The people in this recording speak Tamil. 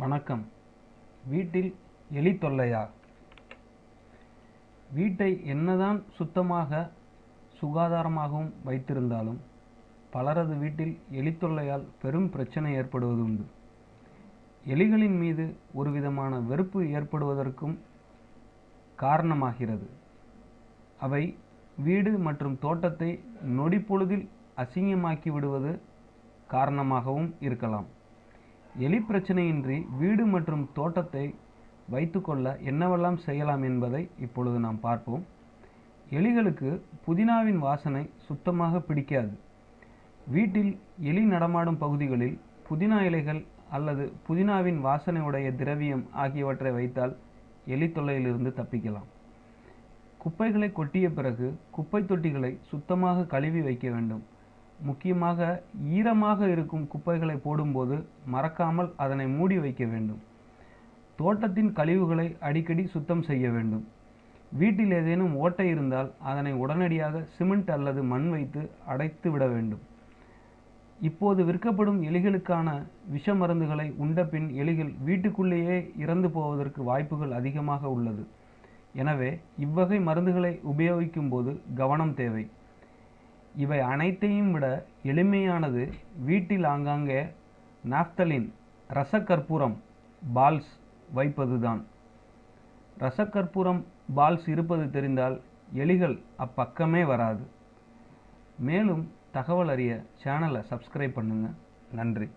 வணக்கம். வீட்டில் எலி தொல்லையா? வீட்டை என்னதான் சுத்தமாக சுகாதாரமாகவும் வைத்திருந்தாலும் பலரது வீட்டில் எலி தொல்லையால் பெரும் பிரச்சனை ஏற்படுவது உண்டு. எலிகளின் மீது ஒரு விதமான வெறுப்பு ஏற்படுவதற்கும் காரணமாகிறது. அவை வீடு மற்றும் தோட்டத்தை நொடிப்பொழுதில் அசிங்கமாக்கி விடுவது காரணமாகவும் இருக்கலாம். எலி பிரச்சனையின்றி வீடு மற்றும் தோட்டத்தை வைத்துக்கொள்ள என்னவெல்லாம் செய்யலாம் என்பதை இப்பொழுது நாம் பார்ப்போம். எலிகளுக்கு புதினாவின் வாசனை சுத்தமாக பிடிக்காது. வீட்டில் எலி நடமாடும் பகுதிகளில் புதினா இலைகள் அல்லது புதினாவின் வாசனை உடைய திரவியம் ஆகியவற்றை வைத்தால் எலி தொல்லையிலிருந்து தப்பிக்கலாம். குப்பைகளை கொட்டிய பிறகு குப்பை தொட்டிகளை சுத்தமாக கழுவி வைக்க வேண்டும். முக்கியமாக ஈரமாக இருக்கும் குப்பைகளை போடும்போது மறக்காமல் அதனை மூடி வைக்க வேண்டும். தோட்டத்தின் கழிவுகளை அடிக்கடி சுத்தம் செய்ய வேண்டும். வீட்டில் ஏதேனும் ஓட்டை இருந்தால் அதனை உடனடியாக சிமெண்ட் அல்லது மண் வைத்து அடைத்து விட வேண்டும். இப்போது விற்கப்படும் எலிகளுக்கான விஷ மருந்துகளை உண்ட பின் எலிகள் வீட்டுக்குள்ளேயே இறந்து போவதற்கு வாய்ப்புகள் அதிகமாக உள்ளது. எனவே இவ்வகை மருந்துகளை உபயோகிக்கும் போது கவனம் தேவை. இவை அனைத்தையும் விட எளிமையானது வீட்டில் ஆங்காங்கே நாப்தலின் ரசக்கற்பூரம் பால்ஸ் வைப்பதுதான். ரசக்கற்பூரம் பால்ஸ் இருப்பது தெரிந்தால் எலிகள் அப்பக்கமே வராது. மேலும் தகவல் அறிய சேனலை சப்ஸ்கிரைப் பண்ணுங்கள் நன்றி.